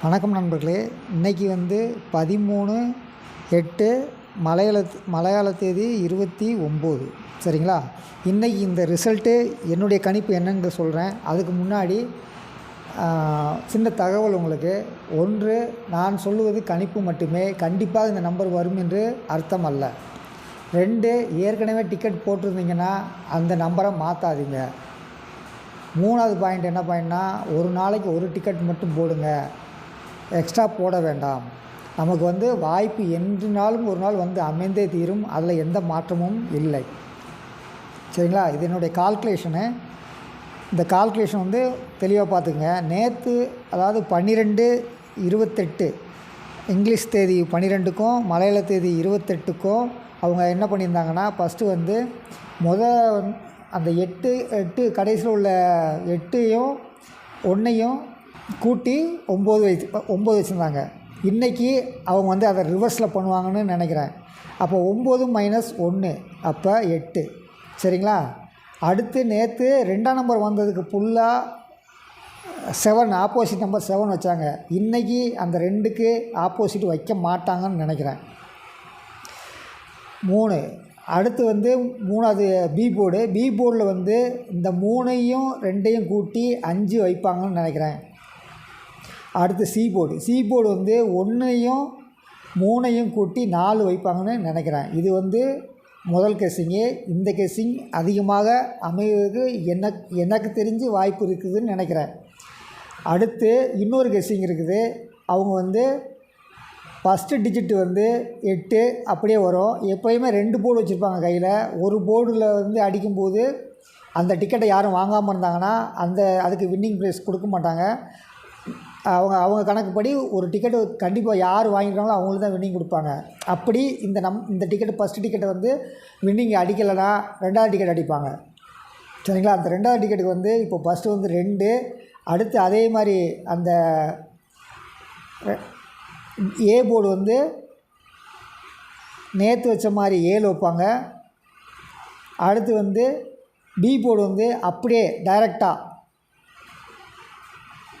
வணக்கம் நண்பர்களே. இன்றைக்கி வந்து பதிமூணு எட்டு மலையாள மலையாள தேதி இருபத்தி ஒம்பது. சரிங்களா? இன்றைக்கி இந்த ரிசல்ட்டு என்னுடைய கணிப்பு என்னன்னு சொல்கிறேன் அதுக்கு முன்னாடி சின்ன தகவல் உங்களுக்கு. ஒன்று நான் சொல்லுவது கணிப்பு மட்டுமே. கண்டிப்பாக இந்த நம்பர் வரும் என்று அர்த்தம் அல்ல. ரெண்டு ஏற்கனவே டிக்கெட் போட்டிருந்தீங்கன்னா அந்த நம்பரை மாற்றாதீங்க மூணாவது பாயிண்ட் என்ன பாயிண்ட்னா ஒரு நாளைக்கு ஒரு டிக்கெட் மட்டும் போடுங்க. எக்ஸ்ட்ரா போட வேண்டாம். நமக்கு வந்து வாய்ப்பு என்றினாலும் ஒரு நாள் வந்து அமைந்தே தீரும். அதில் எந்த மாற்றமும் இல்லை. சரிங்களா? இது என்னுடைய கால்குலேஷனு இந்த கால்குலேஷன் வந்து தெளிவாக பார்த்துங்க நேற்று அதாவது பன்னிரெண்டு இருபத்தெட்டு இங்கிலீஷ் தேதி பன்னிரெண்டுக்கும் மலையாள தேதி இருபத்தெட்டுக்கும் அவங்க என்ன பண்ணியிருந்தாங்கன்னா ஃபஸ்ட்டு வந்து முத அந்த எட்டு எட்டு கடைசியில் உள்ள எட்டையும் ஒன்றையும் கூட்டி ஒம்பது வயசு ஒம்பது வச்சுருந்தாங்க. இன்றைக்கி அவங்க வந்து அதை ரிவர்ஸில் பண்ணுவாங்கன்னு நினைக்கிறேன். அப்போ ஒம்பது மைனஸ் ஒன்று அப்போ எட்டு. சரிங்களா? அடுத்து நேற்று ரெண்டாம் நம்பர் வந்ததுக்கு ஃபுல்லாக செவன் ஆப்போசிட் நம்பர் செவன் வச்சாங்க. இன்றைக்கி அந்த ரெண்டுக்கு ஆப்போசிட் வைக்க மாட்டாங்கன்னு நினைக்கிறேன். மூணு. அடுத்து வந்து மூணாவது பி போர்டு பி போர்டில் வந்து இந்த மூணையும் ரெண்டையும் கூட்டி அஞ்சு வைப்பாங்கன்னு நினைக்கிறேன். அடுத்து சி போர்டு சி போர்டு வந்து ஒன்றையும் மூணையும் கூட்டி நாலு வைப்பாங்கன்னு நினைக்கிறேன். இது வந்து முதல் கெஸ்ஸிங்கு இந்த கெஸ்ஸிங் அதிகமாக அமைவதற்கு எனக்கு எனக்கு தெரிஞ்சு வாய்ப்பு இருக்குதுன்னு நினைக்கிறேன். அடுத்து இன்னொரு கெஸ்ஸிங் இருக்குது. அவங்க வந்து ஃபஸ்ட்டு டிஜிட்டு வந்து எட்டு அப்படியே வரும். எப்போயுமே ரெண்டு போர்டு வச்சுருப்பாங்க கையில். ஒரு போர்டில் வந்து அடிக்கும்போது அந்த டிக்கெட்டை யாரும் வாங்காமல் இருந்தாங்கன்னா அந்த அதுக்கு வின்னிங் ப்ரைஸ் கொடுக்க மாட்டாங்க. அவங்க அவங்க கணக்குப்படி ஒரு டிக்கெட்டு கண்டிப்பாக யார் வாங்கியிருக்காங்களோ அவங்களுக்கு தான் வின்னிங் கொடுப்பாங்க. அப்படி இந்த நம் இந்த டிக்கெட்டு ஃபஸ்ட்டு டிக்கெட்டை வந்து வின்னிங் அடிக்கலைன்னா ரெண்டாவது டிக்கெட் அடிப்பாங்க. சரிங்களா? அந்த ரெண்டாவது டிக்கெட்டுக்கு வந்து இப்போ ஃபஸ்ட்டு வந்து ரெண்டு அடுத்து அதே மாதிரி அந்த ஏ போர்டு வந்து நேற்று வச்ச மாதிரி ஏழு வைப்பாங்க. அடுத்து வந்து பி போர்டு வந்து அப்படியே டைரெக்டாக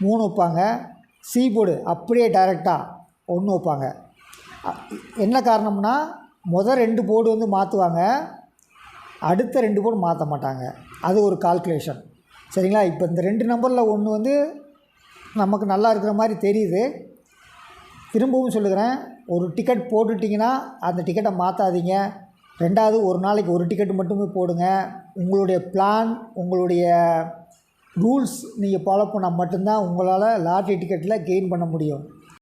மூணு வைப்பாங்க. சீ போர்டு அப்படியே டைரெக்டாக ஒன்று வைப்பாங்க. என்ன காரணம்னா முதல் ரெண்டு போர்டு வந்து மாற்றுவாங்க அடுத்த ரெண்டு போர்டு மாற்ற மாட்டாங்க. அது ஒரு கால்குலேஷன் சரிங்களா? இப்போ இந்த ரெண்டு நம்பரில் ஒன்று வந்து நமக்கு நல்லா இருக்கிற மாதிரி தெரியுது. திரும்பவும் சொல்லுகிறேன் ஒரு டிக்கெட் போட்டுட்டிங்கன்னா அந்த டிக்கெட்டை மாற்றாதீங்க ரெண்டாவது ஒரு நாளைக்கு ஒரு டிக்கெட் மட்டுமே போடுங்க. உங்களுடைய பிளான் உங்களுடைய ரூல்ஸ் நீங்கள் ஃபாலோ பண்ணால் மட்டும்தான் உங்களால் லாட்ரி டிக்கெட்டில் கெயின் பண்ண முடியும்.